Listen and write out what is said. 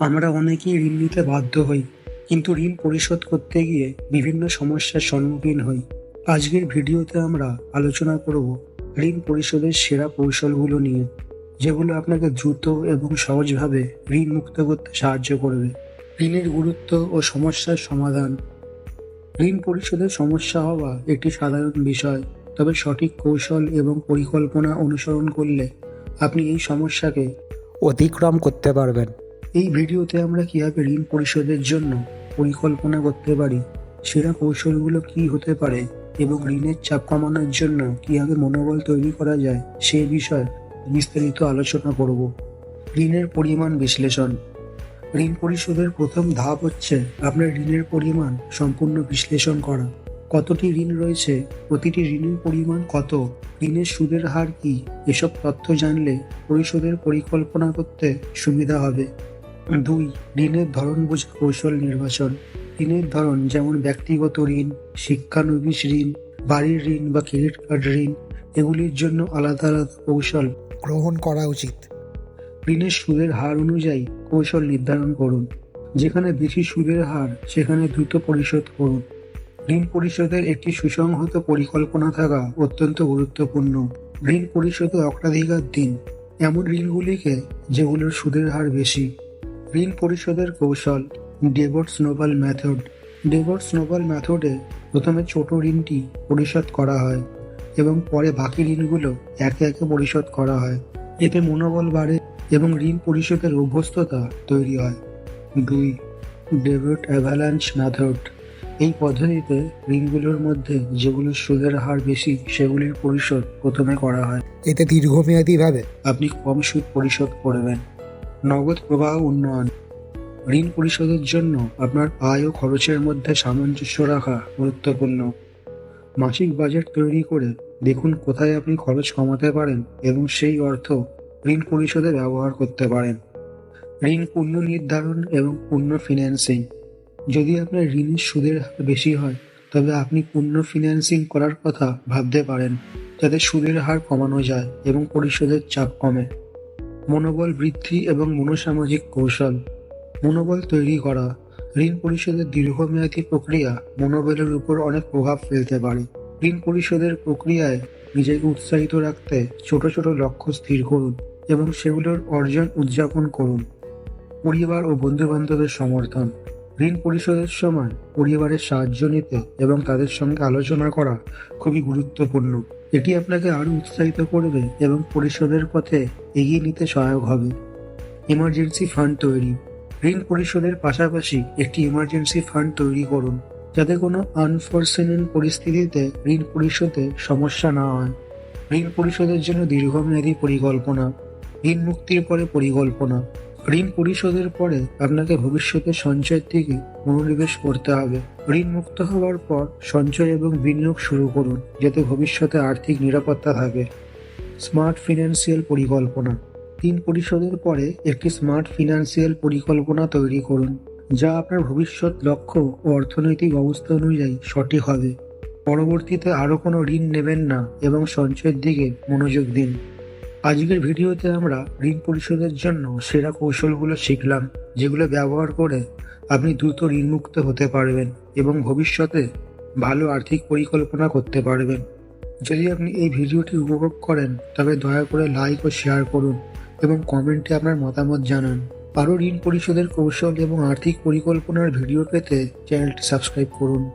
আমরা অনেকেই ঋণ নিতে বাধ্য হই, কিন্তু ঋণ পরিশোধ করতে গিয়ে বিভিন্ন সমস্যার সম্মুখীন হই। আজকের ভিডিওতে আমরা আলোচনা করব ঋণ পরিশোধের সেরা কৌশলগুলো নিয়ে, যেগুলো আপনাকে দ্রুত এবং সহজভাবে ঋণ মুক্ত করতে সাহায্য করবে। ঋণের গুরুত্ব ও সমস্যার সমাধান। ঋণ পরিশোধের সমস্যা হওয়া একটি সাধারণ বিষয়, তবে সঠিক কৌশল এবং পরিকল্পনা অনুসরণ করলে আপনি এই সমস্যাকে অতিক্রম করতে পারবেন। এই ভিডিওতে আমরা কীভাবে ঋণ পরিশোধের জন্য পরিকল্পনা করতে পারি, সেরা কৌশলগুলো কি হতে পারে এবং ঋণের চাপ কমানোর জন্য কীভাবে মনোবল তৈরি করা যায়, সে বিষয়ে বিস্তারিত আলোচনা করব। ঋণের পরিমাণ বিশ্লেষণ। ঋণ পরিশোধের প্রথম ধাপ হচ্ছে আপনার ঋণের পরিমাণ সম্পূর্ণ বিশ্লেষণ করা। কতটি ঋণ রয়েছে, প্রতিটি ঋণের পরিমাণ কত, ঋণের সুদের হার কি, এসব তথ্য জানলে পরিশোধের পরিকল্পনা করতে সুবিধা হবে। দুই, ঋণের ধরন বোঝা কৌশল নির্বাচন। ঋণের ধরন যেমন ব্যক্তিগত ঋণ, শিক্ষানবিশ ঋণ, বাড়ির ঋণ বা ক্রেডিট কার্ড ঋণ, এগুলির জন্য আলাদা আলাদা কৌশল গ্রহণ করা উচিত। ঋণের সুদের হার অনুযায়ী কৌশল নির্ধারণ করুন। যেখানে বেশি সুদের হার, সেখানে দ্রুত পরিশোধ করুন। ঋণ পরিশোধের একটি সুসংহত পরিকল্পনা থাকা অত্যন্ত গুরুত্বপূর্ণ। ঋণ পরিশোধে অগ্রাধিকার দিন। এমন ঋণগুলিকে যেগুলোর সুদের হার বেশি। ঋণ পরিশোধের কৌশল debit snowball method debit snowball মেথডে প্রথমে ছোট ঋণটি পরিশোধ করা হয় এবং পরে বাকি ঋণগুলো একে একে পরিশোধ করা হয়। এতে মনোবল বাড়ে এবং ঋণ পরিশোধের অভ্যস্ততা তৈরি হয়। দুই ডেবিট অ্যাভালান্স মেথড এই পদ্ধতিতে ঋণগুলোর মধ্যে যেগুলোর সুদের হার বেশি সেগুলির পরিশোধ প্রথমে করা হয়। এতে দীর্ঘমেয়াদীভাবে আপনি কম সুদ পরিশোধ করবেন। নগদ প্রবাহ উন্নয়ন। ঋণ পরিশোধের জন্য আপনার আয় ও খরচের মধ্যে সামঞ্জস্য রাখা গুরুত্বপূর্ণ। মাসিক বাজেট তৈরি করে দেখুন কোথায় আপনি খরচ কমাতে পারেন এবং সেই অর্থ ঋণ পরিশোধে ব্যবহার করতে পারেন। ঋণ পূর্ণ নির্ধারণ এবং পূর্ণ ফিন্যান্সিং যদি আপনার ঋণের সুদের হার বেশি হয়, তবে আপনি পূর্ণ ফিন্যান্সিং করার কথা ভাবতে পারেন, যাতে সুদের হার কমানো যায় এবং পরিশোধের চাপ কমে। মনোবল বৃদ্ধি এবং মনোসামাজিক কৌশল। মনোবল তৈরি করা, ঋণ পরিশোধের দীর্ঘমেয়াদী প্রক্রিয়া মনোবলের উপর অনেক প্রভাব ফেলতে পারে। ঋণ পরিশোধের প্রক্রিয়ায় নিজেকে উৎসাহিত রাখতে ছোট ছোট লক্ষ্য স্থির করুন এবং সেগুলোর অর্জন উদযাপন করুন। পরিবার ও বন্ধু বান্ধবের সমর্থন। ঋণ পরিশোধের সময় পরিবারের সাহায্য নিতে এবং তাদের সঙ্গে আলোচনা করা খুবই গুরুত্বপূর্ণ। এটি আপনাকে আরও উৎসাহিত করবে এবং পরিশোধের পথে এগিয়ে নিতে সহায়ক হবে। ইমার্জেন্সি ফান্ড তৈরি। ঋণ পরিশোধের পাশাপাশি একটি ইমার্জেন্সি ফান্ড তৈরি করুন, যাতে কোনো আনফরসিনেন পরিস্থিতিতে ঋণ পরিশোধে সমস্যা না হয়। ঋণ পরিশোধের জন্য দীর্ঘমেয়াদী পরিকল্পনা। ঋণ মুক্তির পরে পরিকল্পনা। ঋণ পরিশোধের পরে আপনাকে ভবিষ্যতে সঞ্চয়ের দিকে মনোনিবেশ করতে হবে। ঋণ মুক্ত হওয়ার পর সঞ্চয় এবং বিনিয়োগ শুরু করুন, যাতে ভবিষ্যতে আর্থিক নিরাপত্তা থাকে। স্মার্ট ফিনান্সিয়াল পরিকল্পনা। ঋণ পরিশোধের পরে একটি স্মার্ট ফিনান্সিয়াল পরিকল্পনা তৈরি করুন, যা আপনার ভবিষ্যৎ লক্ষ্য ও অর্থনৈতিক অবস্থা অনুযায়ী সঠিক হবে। পরবর্তীতে আরও কোনো ঋণ নেবেন না এবং সঞ্চয়ের দিকে মনোযোগ দিন। আজকের ভিডিওতে আমরা ঋণ পরিশোধের জন্য সেরা কৌশলগুলো শিখলাম, যেগুলো ব্যবহার করে আপনি দ্রুত ঋণমুক্ত হতে পারবেন এবং ভবিষ্যতে ভালো আর্থিক পরিকল্পনা করতে পারবেন। যদি আপনি এই ভিডিওটি উপভোগ করেন, তবে দয়া করে লাইক ও শেয়ার করুন এবং কমেন্টে আপনার মতামত জানান। আরও ঋণ পরিশোধের কৌশল এবং আর্থিক পরিকল্পনার ভিডিও পেতে চ্যানেলটি সাবস্ক্রাইব করুন।